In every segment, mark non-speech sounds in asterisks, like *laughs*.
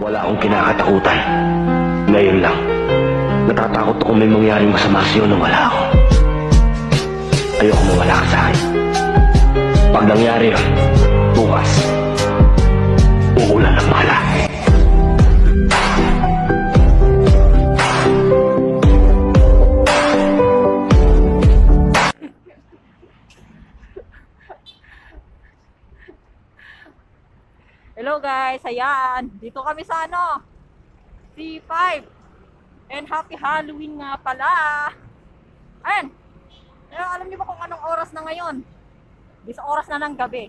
Wala akong kinakatakutan. Ngayon lang. Natatakot ako may mangyaring masama sa'yo nang wala ako. Ayoko mawala ka sa akin. Pag nangyari yun, bukas, uulan ang bahala. Hello guys, ayan. Dito kami sa ano, C5. And happy Halloween nga pala. Ayan. Eh, alam niyo ba kung anong oras na ngayon? Di sa oras na ng gabi.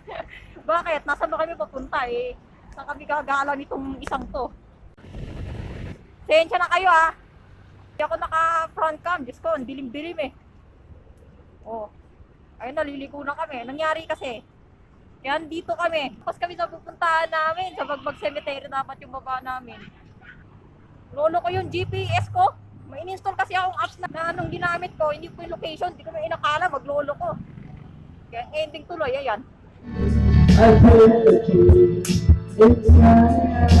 *laughs* Bakit? Nasaan ba kami papunta eh? Saan kami gagala nitong isang to? Sensya na kayo ah. Hindi ako naka front cam. Diyos ko, dilim-dilim eh. Oh. Ayun, naliliko na kami. Nangyari kasi, kaya dito kami. Tapos kami sa pupuntahan namin. Sa Bagbag Cemetery dapat yung baba namin. Lolo ko yung GPS ko. May in-install kasi akong apps na, na anong ginamit ko. Hindi po yung location. Hindi ko na inakala. Maglolo ko. Kaya ending tuloy. Ayan. I heard you inside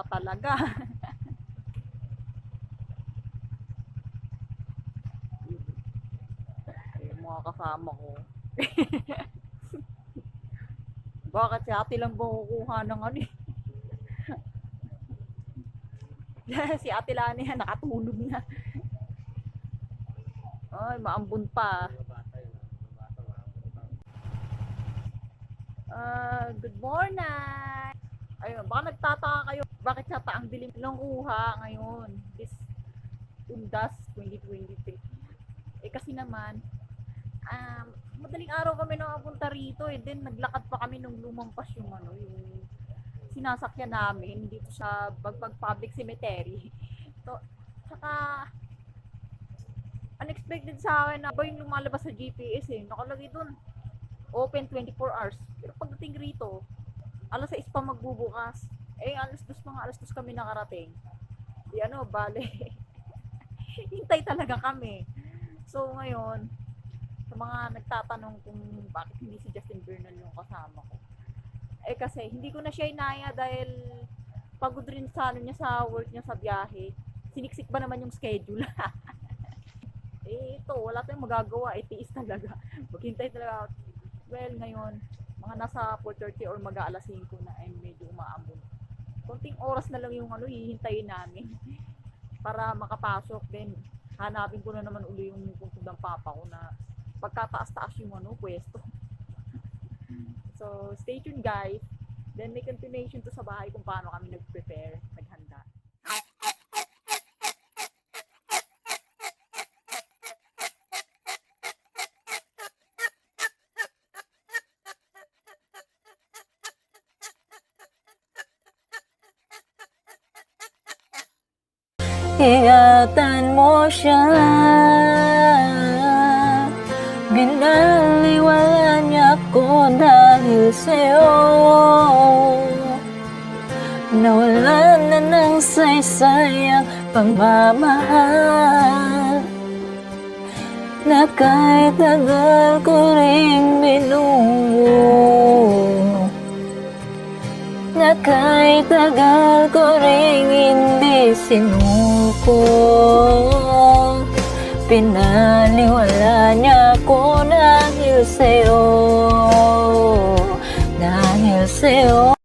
pa talaga. *laughs* yung mga kasama ko. *laughs* Bakit si ate lang kukuha ng ano eh? *laughs* si ate Lani yan, nakatulog na. Ay, maambun pa. Ah, good morning! Ayun, baka nagtataka kayo, bakit yata ang dilim ng kuha ngayon? This Undas 2023. Eh kasi naman, um, madaling araw kami nakapunta rito eh. Then naglakad pa kami nung lumampas yung ano, yung sinasakyan namin dito sa Bagbag Public Cemetery. *laughs* So, saka unexpected sa akin na ba yung lumalabas sa GPS eh. Nakalagay dun, open 24 hours. Pero pagdating rito, alas 6 pa magbubukas. Eh, alas 2 mga alas 2 kami nakarating. Di ano, bale. *laughs* Hintay talaga kami. So, ngayon, sa mga nagtatanong kung bakit hindi si Justin Bernal yung kasama ko. Eh kasi, hindi ko na siya inaya dahil pagod rin sa ano niya sa work niya sa biyahe. Siniksik ba naman yung schedule? *laughs* eh, ito, wala tayong magagawa. Eh, tiis talaga. *laughs* Maghintay talaga. Well, ngayon, mga nasa 4.30 or mag-aalas 5 na ay medyo umaambon. Konting oras na lang yung ano, hihintayin namin *laughs* para makapasok. Then, hanapin ko na naman uli yung puntod ng papa ko na pagkataas-taas yung ano, pwesto. so, stay tuned guys. Then, may continuation to sa bahay kung paano kami nag-prepare, Ingatan mo siya. Binaliwala niya ko dahil sa'yo. Nawalan na ng saysayang pagmamahal. Na kahit tagal ko ring binuo na kahit tagal ko ring hindi sinuko Pinaliwala niya ko dahil sa'yo Dahil sa'yo